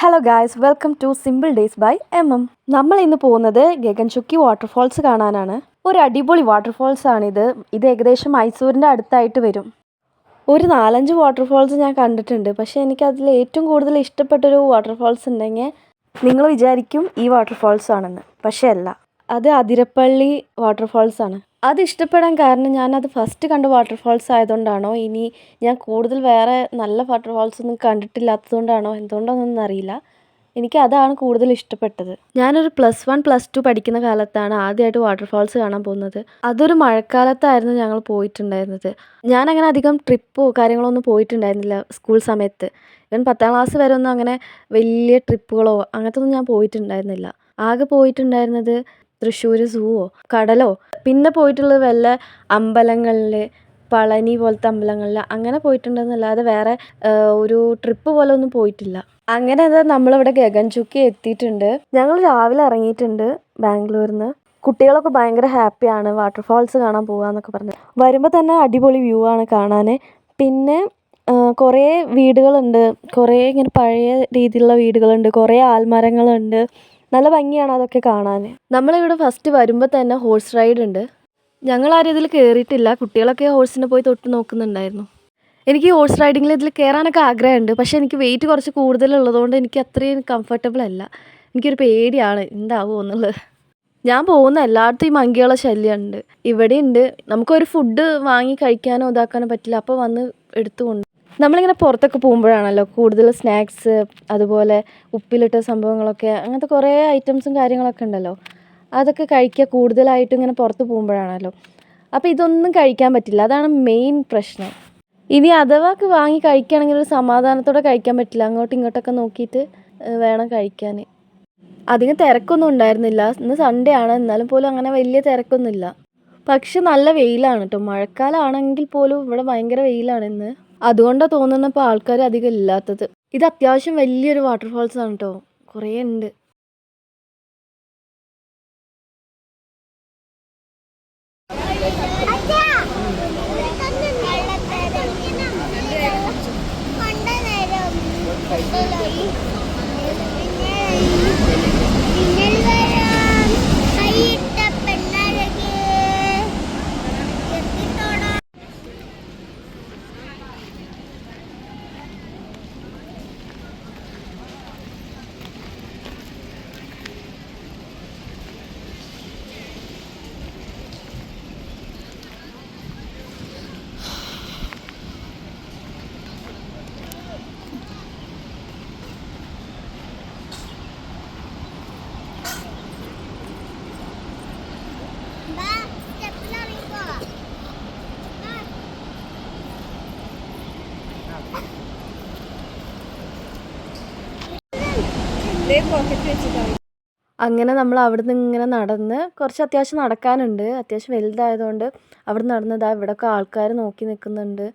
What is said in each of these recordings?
Hello guys welcome to simple days by M M നമ്മൾ ഇന്ന് പോകുന്നത് ഗഗൻചുക്കി വാട്ടർഫോൾസ് കാണാനാണ്. ഒരു അടിപൊളി വാട്ടർഫോൾസ് ആണിത്. ഇത് ഏകദേശം മൈസൂരിന്റെ അടുത്തായിട്ട് വരും. ഒരു നാലഞ്ച് വാട്ടർഫോൾസ് ഞാൻ കണ്ടിട്ടുണ്ട്. പക്ഷേ എനിക്ക് അതിൽ ഏറ്റവും കൂടുതൽ ഇഷ്ടപ്പെട്ടൊരു വാട്ടർഫോൾസ് ഉണ്ടെങ്കിൽ നിങ്ങൾ വിചാരിക്കും ഈ വാട്ടർഫോൾസ് ആണെന്ന്. പക്ഷേ അല്ല. അത് അതിരപ്പള്ളി വാട്ടർഫാൾസ് ആണ് അത് ഇഷ്ടപ്പെടാൻ കാരണം ഞാനത് ഫസ്റ്റ് കണ്ട വാട്ടർഫാൾസ് ആയതുകൊണ്ടാണോ ഇനി ഞാൻ കൂടുതൽ വേറെ നല്ല വാട്ടർഫാൾസ് ഒന്നും കണ്ടിട്ടില്ലാത്തതുകൊണ്ടാണോ എന്തുകൊണ്ടാണെന്നൊന്നും അറിയില്ല. എനിക്ക് അതാണ് കൂടുതൽ ഇഷ്ടപ്പെട്ടത്. ഞാനൊരു പ്ലസ് വൺ പ്ലസ് ടു പഠിക്കുന്ന കാലത്താണ് ആദ്യമായിട്ട് വാട്ടർഫാൾസ് കാണാൻ പോകുന്നത്. അതൊരു മഴക്കാലത്തായിരുന്നു ഞങ്ങൾ പോയിട്ടുണ്ടായിരുന്നത്. ഞാനങ്ങനെ അധികം ട്രിപ്പോ കാര്യങ്ങളോ ഒന്നും പോയിട്ടുണ്ടായിരുന്നില്ല സ്കൂൾ സമയത്ത്. ഇവൻ പത്താം ക്ലാസ് വരെ ഒന്നും അങ്ങനെ വലിയ ട്രിപ്പുകളോ അങ്ങനത്തെ ഒന്നും ഞാൻ പോയിട്ടുണ്ടായിരുന്നില്ല. ആകെ പോയിട്ടുണ്ടായിരുന്നത് തൃശ്ശൂർ സൂവോ കടലോ പിന്നെ പോയിട്ടുള്ളത് വല്ല അമ്പലങ്ങളിൽ പളനി പോലത്തെ അമ്പലങ്ങളിൽ അങ്ങനെ പോയിട്ടുണ്ടെന്നല്ലാതെ വേറെ ഒരു ട്രിപ്പ് പോലെ ഒന്നും പോയിട്ടില്ല. അങ്ങനെ അത് നമ്മളിവിടെ ഗഗൻചുക്കി എത്തിയിട്ടുണ്ട്. ഞങ്ങൾ രാവിലെ ഇറങ്ങിയിട്ടുണ്ട് ബാംഗ്ലൂരിൽ നിന്ന് കുട്ടികളൊക്കെ ഭയങ്കര ഹാപ്പിയാണ് വാട്ടർഫാൾസ് കാണാൻ പോകാന്നൊക്കെ പറഞ്ഞു. വരുമ്പോൾ തന്നെ അടിപൊളി വ്യൂ ആണ് കാണാൻ പിന്നെ കുറേ വീടുകളുണ്ട്. കുറേ ഇങ്ങനെ പഴയ രീതിയിലുള്ള വീടുകളുണ്ട്. കുറേ ആൽമരങ്ങളുണ്ട്. നല്ല ഭംഗിയാണ് അതൊക്കെ കാണാൻ. നമ്മളിവിടെ ഫസ്റ്റ് വരുമ്പോൾ തന്നെ ഹോഴ്സ് റൈഡ് ഉണ്ട്. ഞങ്ങൾ ആരും ഇതിൽ കയറിയിട്ടില്ല കുട്ടികളൊക്കെ ഹോഴ്സിനെ പോയി തൊട്ട് നോക്കുന്നുണ്ടായിരുന്നു. എനിക്ക് ഹോഴ്സ് റൈഡിങ്ങിൽ ഇതിൽ കയറാനൊക്കെ ആഗ്രഹമുണ്ട്. പക്ഷേ എനിക്ക് വെയിറ്റ് കുറച്ച് കൂടുതലുള്ളതുകൊണ്ട് എനിക്ക് അത്രയും കംഫർട്ടബിൾ അല്ല. എനിക്കൊരു പേടിയാണ്. എന്താവുമോ എന്നുള്ളത്. ഞാൻ പോകുന്ന എല്ലായിടത്തും ഈ മങ്കികളെ ശല്യമുണ്ട്. ഇവിടെ ഉണ്ട് നമുക്കൊരു ഫുഡ് വാങ്ങി കഴിക്കാനോ ഇതാക്കാനോ പറ്റില്ല. അപ്പോൾ വന്ന് എടുത്തുകൊണ്ട് നമ്മളിങ്ങനെ പുറത്തൊക്കെ പോകുമ്പോഴാണല്ലോ കൂടുതൽ സ്നാക്സ് അതുപോലെ ഉപ്പിലിട്ട സംഭവങ്ങളൊക്കെ അങ്ങനത്തെ കുറേ ഐറ്റംസും കാര്യങ്ങളൊക്കെ ഉണ്ടല്ലോ. അതൊക്കെ കഴിക്കുക കൂടുതലായിട്ടും ഇങ്ങനെ പുറത്ത് പോകുമ്പോഴാണല്ലോ. അപ്പോൾ ഇതൊന്നും കഴിക്കാൻ പറ്റില്ല. അതാണ് മെയിൻ പ്രശ്നം. ഇനി അഥവാ വാങ്ങി കഴിക്കുകയാണെങ്കിൽ ഒരു സമാധാനത്തോടെ കഴിക്കാൻ പറ്റില്ല. അങ്ങോട്ടും ഇങ്ങോട്ടൊക്കെ നോക്കിയിട്ട് വേണം കഴിക്കാൻ അധികം തിരക്കൊന്നും ഉണ്ടായിരുന്നില്ല. ഇന്ന് സൺഡേ ആണ്. എന്നാലും പോലും അങ്ങനെ വലിയ തിരക്കൊന്നുമില്ല. പക്ഷെ നല്ല വെയിലാണ് കേട്ടോ മഴക്കാലമാണെങ്കിൽ പോലും ഇവിടെ ഭയങ്കര വെയിലാണ് ഇന്ന്. അതുകൊണ്ടാണ് തോന്നുന്നത് ഇപ്പോൾ ആൾക്കാർ അധികം ഇല്ലാത്തത്. ഇത് അത്യാവശ്യം വലിയൊരു വാട്ടർഫാൾസ് ആണ് കേട്ടോ കുറേ ഉണ്ട് അങ്ങനെ നമ്മൾ അവിടുന്ന് ഇങ്ങനെ നടന്ന് കുറച്ച് അത്യാവശ്യം നടക്കാനുണ്ട്. അത്യാവശ്യം വലുതായതുകൊണ്ട് അവിടെ നടന്നതാ ഇവിടെയൊക്കെ ആൾക്കാർ നോക്കി നിൽക്കുന്നുണ്ട്.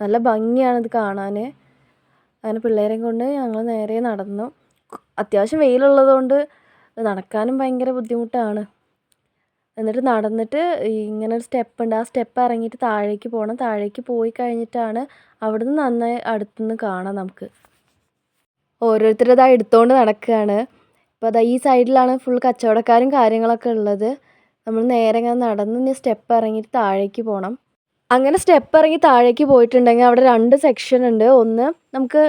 നല്ല ഭംഗിയാണ് ഇത് കാണാൻ അങ്ങനെ പിള്ളേരെയും കൊണ്ട് ഞങ്ങൾ നേരെ നടന്നു. അത്യാവശ്യം വെയിലുള്ളതുകൊണ്ട് നടക്കാനും ഭയങ്കര ബുദ്ധിമുട്ടാണ്. എന്നിട്ട് നടന്നിട്ട് ഇങ്ങനെ ഒരു സ്റ്റെപ്പ് ഉണ്ട്. ആ സ്റ്റെപ്പ് ഇറങ്ങിയിട്ട് താഴേക്ക് പോകണം താഴേക്ക് പോയി കഴിഞ്ഞിട്ടാണ് അവിടുന്ന് നന്നായി അടുത്തുനിന്ന് കാണാം നമുക്ക്. ഓരോരുത്തരതാ എടുത്തുകൊണ്ട് നടക്കുകയാണ് അപ്പോൾ അതാ ഈ സൈഡിലാണ് ഫുൾ കച്ചവടക്കാരും കാര്യങ്ങളൊക്കെ ഉള്ളത്. നമ്മൾ നേരെ ഇങ്ങനെ നടന്ന് ഇനി സ്റ്റെപ്പ് ഇറങ്ങിയിട്ട് താഴേക്ക് പോകണം അങ്ങനെ സ്റ്റെപ്പ് ഇറങ്ങി താഴേക്ക് പോയിട്ടുണ്ടെങ്കിൽ അവിടെ രണ്ട് സെക്ഷൻ ഉണ്ട്. ഒന്ന് നമുക്ക്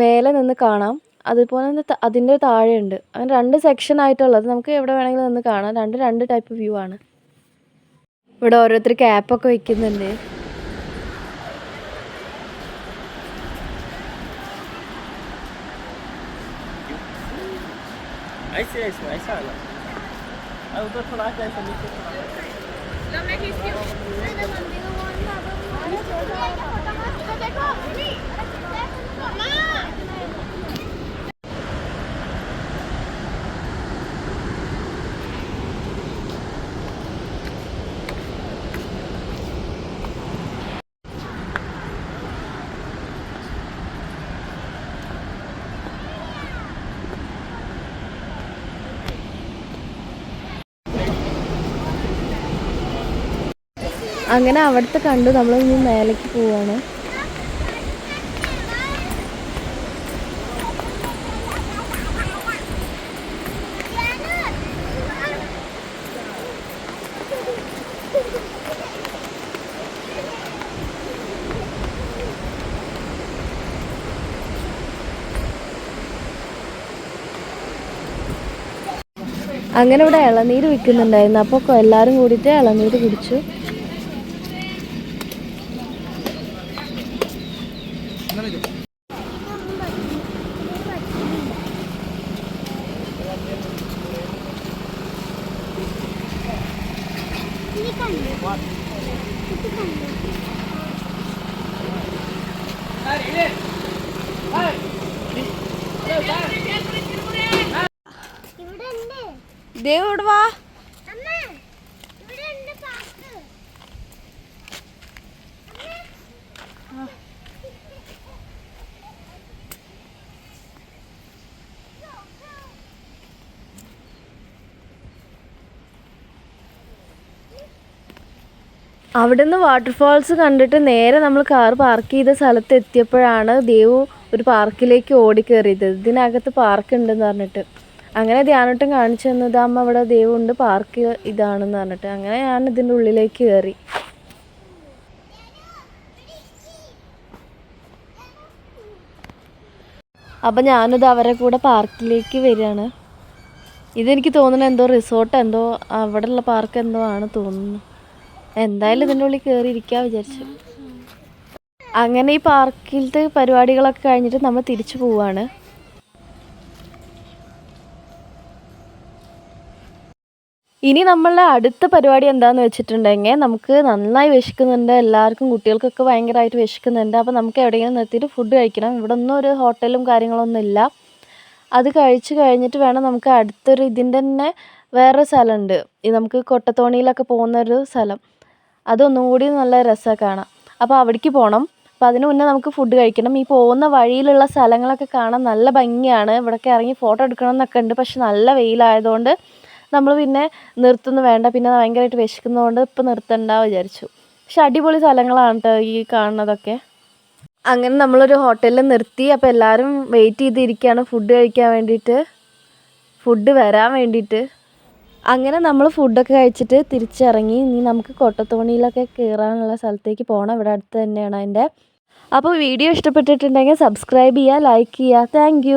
മേലെ നിന്ന് കാണാം. അതുപോലെ തന്നെ അതിൻ്റെ താഴെയുണ്ട് അങ്ങനെ രണ്ട് സെക്ഷൻ ആയിട്ടുള്ളത് നമുക്ക് എവിടെ വേണമെങ്കിലും നിന്ന് കാണാം രണ്ട് രണ്ട് ടൈപ്പ് വ്യൂ ആണ് ഇവിടെ ഓരോരുത്തർ ക്യാപ്പൊക്കെ വെക്കുന്നുണ്ട് ऐसे ऐसे ऐसा वाला और उधर थोड़ा ऐसा नीचे थोड़ा അങ്ങനെ അവിടുത്തെ കണ്ടു. ഇനി മേലേക്ക് പോവാണ്. അങ്ങനെ ഇവിടെ ഇളനീര് വിൽക്കുന്നുണ്ടായിരുന്നു. അപ്പോൾ എല്ലാവരും കൂടിയിട്ട് ഇളനീര് കുടിച്ചു. ഇവിടെ ഉണ്ട് ദേവോട് വാ അമ്മ ഇവിടെ ഉണ്ട് പാർക്ക് അവിടുന്ന് വാട്ടർഫാൾസ് കണ്ടിട്ട് നേരെ നമ്മൾ കാർ പാർക്ക് ചെയ്ത സ്ഥലത്ത് എത്തിയപ്പോഴാണ് ദേവു ഒരു പാർക്കിലേക്ക് ഓടിക്കയറിയത് ഇതിനകത്ത് പാർക്ക് ഉണ്ടെന്ന് പറഞ്ഞിട്ട്. അങ്ങനെ ധ്യാനോട്ടം കാണിച്ചു തന്നത് അമ്മ അവിടെ ദേവു ഉണ്ട് പാർക്ക് ഇതാണെന്ന് പറഞ്ഞിട്ട്. അങ്ങനെ ഞാൻ ഇതിന്റെ ഉള്ളിലേക്ക് കയറി. അപ്പം ഞാനിത് അവരെ കൂടെ പാർക്കിലേക്ക് വരികയാണ്. ഇതെനിക്ക് തോന്നുന്നത് എന്തോ റിസോർട്ട് എന്തോ അവിടെയുള്ള പാർക്ക് എന്തോ ആണ് തോന്നുന്നു. എന്തായാലും ഇതിന്റെ ഉള്ളിൽ കയറി ഇരിക്കാൻ വിചാരിച്ചു. അങ്ങനെ ഈ പാർക്കിലത്തെ പരിപാടികളൊക്കെ കഴിഞ്ഞിട്ട് നമ്മൾ തിരിച്ചു പോവാണ്. ഇനി നമ്മളുടെ അടുത്ത പരിപാടി എന്താണെന്ന് വെച്ചിട്ടുണ്ടെങ്കിൽ നമുക്ക് നന്നായി വിശക്കുന്നുണ്ട്. എല്ലാവർക്കും കുട്ടികൾക്കൊക്കെ ഭയങ്കരമായിട്ട് വിശക്കുന്നുണ്ട്. അപ്പോൾ നമുക്ക് എവിടെയെങ്കിലും നിർത്തിയിട്ട് ഫുഡ് കഴിക്കണം. ഇവിടെ ഒന്നും ഒരു ഹോട്ടലും കാര്യങ്ങളൊന്നും ഇല്ല. അത് കഴിച്ച് കഴിഞ്ഞിട്ട് വേണം നമുക്ക് അടുത്തൊരു ഇതിന്റെ തന്നെ വേറൊരു സ്ഥലമുണ്ട്. ഈ നമുക്ക് കൊട്ടത്തോണിയിലൊക്കെ പോകുന്നൊരു സ്ഥലം. അതൊന്നും കൂടി നല്ല രസമാണ് കാണാൻ. അപ്പോൾ അവിടേക്ക് പോകണം അപ്പോൾ അതിന് മുന്നേ നമുക്ക് ഫുഡ് കഴിക്കണം. ഈ പോകുന്ന വഴിയിലുള്ള സ്ഥലങ്ങളൊക്കെ കാണാൻ നല്ല ഭംഗിയാണ്. ഇവിടെയൊക്കെ ഇറങ്ങി ഫോട്ടോ എടുക്കണം എന്നൊക്കെ ഉണ്ട്. പക്ഷെ നല്ല വെയിലായതുകൊണ്ട് നമ്മൾ പിന്നെ നിർത്തുന്നു. വേണ്ട. പിന്നെ ഭയങ്കരമായിട്ട് വിശക്കുന്നതുകൊണ്ട് ഇപ്പോൾ നിർത്തണ്ട വിചാരിച്ചു. പക്ഷെ അടിപൊളി സ്ഥലങ്ങളാണ് കേട്ടോ ഈ കാണുന്നതൊക്കെ. അങ്ങനെ നമ്മളൊരു ഹോട്ടലിൽ നിർത്തി. അപ്പോൾ എല്ലാവരും വെയിറ്റ് ചെയ്തിരിക്കുകയാണ്. ഫുഡ് കഴിക്കാൻ വേണ്ടിയിട്ട്. ഫുഡ് വരാൻ വേണ്ടിയിട്ട്. അങ്ങനെ നമ്മൾ ഫുഡൊക്കെ കഴിച്ചിട്ട് തിരിച്ചിറങ്ങി. ഇനി നമുക്ക് കൊട്ടത്തോണിയിലൊക്കെ കയറാനുള്ള സ്ഥലത്തേക്ക് പോകണം ഇവിടെ അടുത്ത് തന്നെയാണ് അതിന്റെ. അപ്പോൾ വീഡിയോ ഇഷ്ടപ്പെട്ടിട്ടുണ്ടെങ്കിൽ സബ്സ്ക്രൈബ് ചെയ്യുക ലൈക്ക് ചെയ്യുക. താങ്ക്